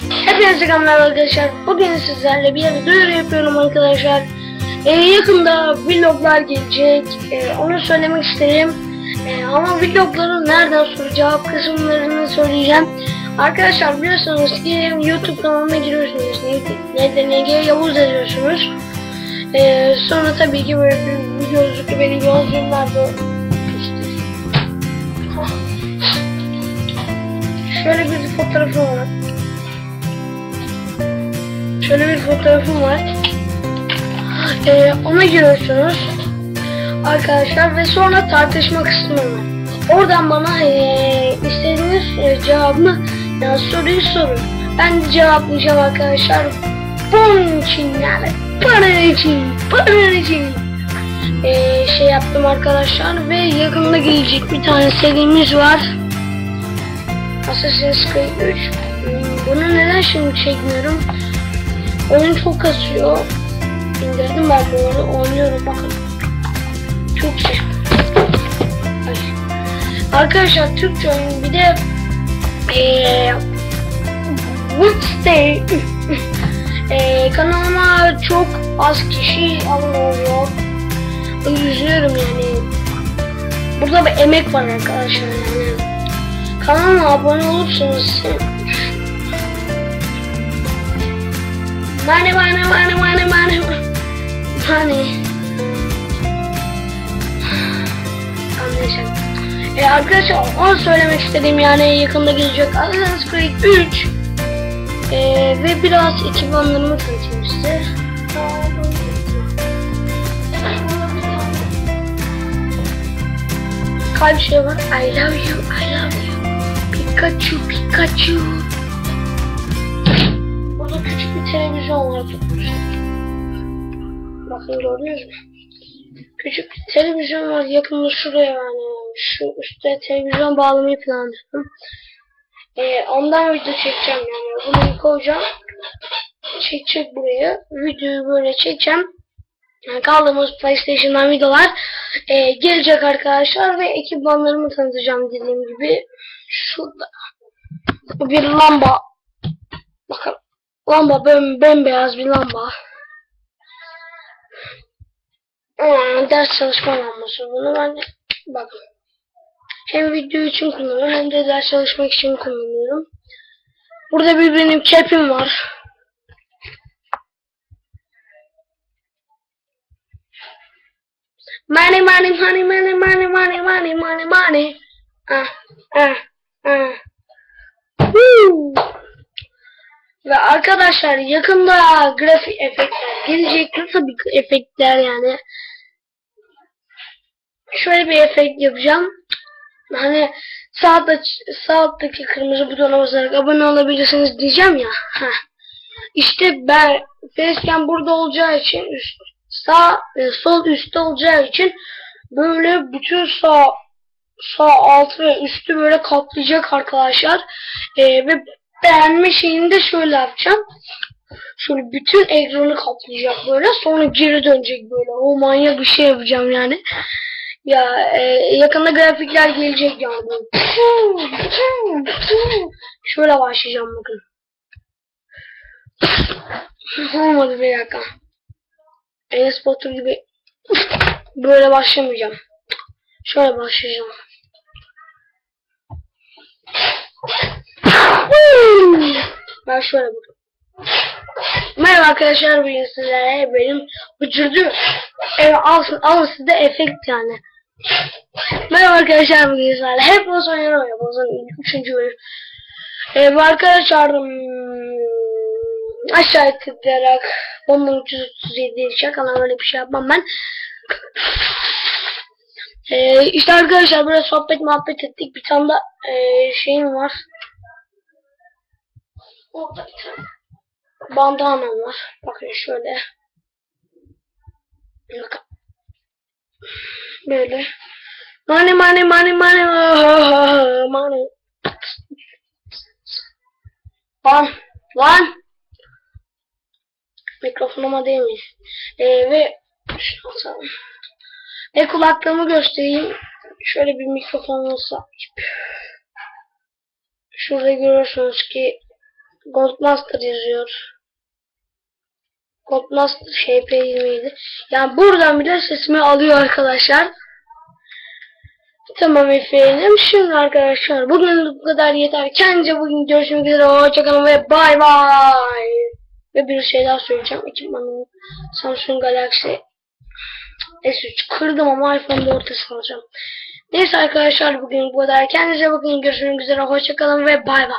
Hepinize selamlar arkadaşlar. Bugün sizlerle bir duyuru yapıyorum arkadaşlar. Ee, yakında vloglar gelecek. Ee, onu söylemek isterim. Ee, ama vlogların nereden soru cevap kısımlarını söyleyeceğim. Arkadaşlar biliyorsunuz ki YouTube kanalına giriyorsunuz. NDNG Yavuz yazıyorsunuz. Ee, sonra tabii ki böyle bir videozluklu benim yolculuğumlarda işte. Şöyle bir fotoğrafım var. Şöyle bir fotoğrafım var. Ee, ona giriyorsunuz. Arkadaşlar ve sonra tartışma kısmı var. Oradan bana ee, istediğiniz e, cevabını yani soruyu sorun. Ben de cevaplayacağım arkadaşlar. Bunun için yani para için, para için ee, şey yaptım arkadaşlar ve yakında gelecek bir tane serimiz var. Assassin's Creed 3. Hmm, Bunu neden şimdi çekmiyorum? Oyun çok kasıyor. İndirdim ben bu oyunu. Oynuyorum bakın. Çok şey. Arkadaşlar Türkçe oyun bir de eee Woodstay eee kanalıma çok az kişi abone oluyor. Üzülüyorum yani. Burada bir emek var arkadaşlar yani. Kanalıma abone olursanız Money, money, money, money, money, money. Anlayacağım. E arkadaşlar onu söylemek istediğim yani yakında gelecek Assassin's Creed 3 e, ve biraz ekipmanlarımı tanıtayım size. Kalp şey var. I love you, I love you. Pikachu, Pikachu. Burada küçük bir televizyon var. Bakın gördünüz mü? Küçük bir televizyon var yakında şuraya yani. Şu üstte televizyon bağlamayı planlıyorum. Ee, ondan video çekeceğim yani. Bunu koyacağım. Çekecek buraya. Videoyu böyle çekeceğim. Yani kaldığımız PlayStation'dan videolar e, gelecek arkadaşlar ve ekipmanlarımı tanıtacağım dediğim gibi. Şurada bir lamba. Bakın lamba bem bembeyaz bir lamba. Aa, ders çalışma lambası bunu ben de bakın. Hem video için kullanıyorum hem de ders çalışmak için kullanıyorum. Burada bir benim kepim var. Money, money, money, money, money, money, money, money, money. Ah, ah, ah. Woo. Ve arkadaşlar yakında grafik efektler gelecek. Tabii ki efektler yani. Şöyle bir efekt yapacağım. Hani sağ, sağ alttaki kırmızı butona basarak abone olabilirsiniz diyeceğim ya. Heh. İşte ben facecam burada olacağı için üst, sağ ve sol üstte olacağı için böyle bütün sağ sağ altı ve üstü böyle kaplayacak arkadaşlar. Ee, ve beğenme şeyini de şöyle yapacağım. Şöyle bütün ekranı kaplayacak böyle. Sonra geri dönecek böyle. O manyak bir şey yapacağım yani. Ya e, yakında grafikler gelecek yani. Şöyle başlayacağım bakın. Olmadı bir dakika. Enes Batur gibi böyle başlamayacağım. Şöyle başlayacağım. Ben şöyle bakın. Merhaba arkadaşlar bugün sizlere benim uçurdu. Evet alsın alın sizde efekt yani. Merhaba arkadaşlar bugün sizlerle hep o yana oynuyor. O zaman üçüncü bölüm. Ee, bu arkadaşlar hmm, aşağı tıklayarak bomba 337 şakalar öyle bir şey yapmam ben. Ee, işte arkadaşlar böyle sohbet muhabbet ettik. Bir tane de e, şeyim var. Orada bir tane bandanam var. Bakın şöyle. Bakın. Böyle. Money money money money money. Lan lan. Mikrofonuma değmiş. Ee, ve. Ve kulaklığımı göstereyim. Şöyle bir mikrofonuma sahip. Şurada görüyorsunuz ki Goldmaster yazıyor. Goldmaster şp27. Yani buradan bile sesimi alıyor arkadaşlar. Tamam efendim. Şimdi arkadaşlar bugün bu kadar yeter. Kendinize bugün görüşmek üzere. Hoşçakalın ve bay bay. Ve bir şey daha söyleyeceğim. Ekipmanım Samsung Galaxy S3 kırdım ama iPhone'da ortası alacağım. Neyse arkadaşlar bugün bu kadar. Kendinize bakın. Görüşmek üzere. Hoşçakalın ve bay bay.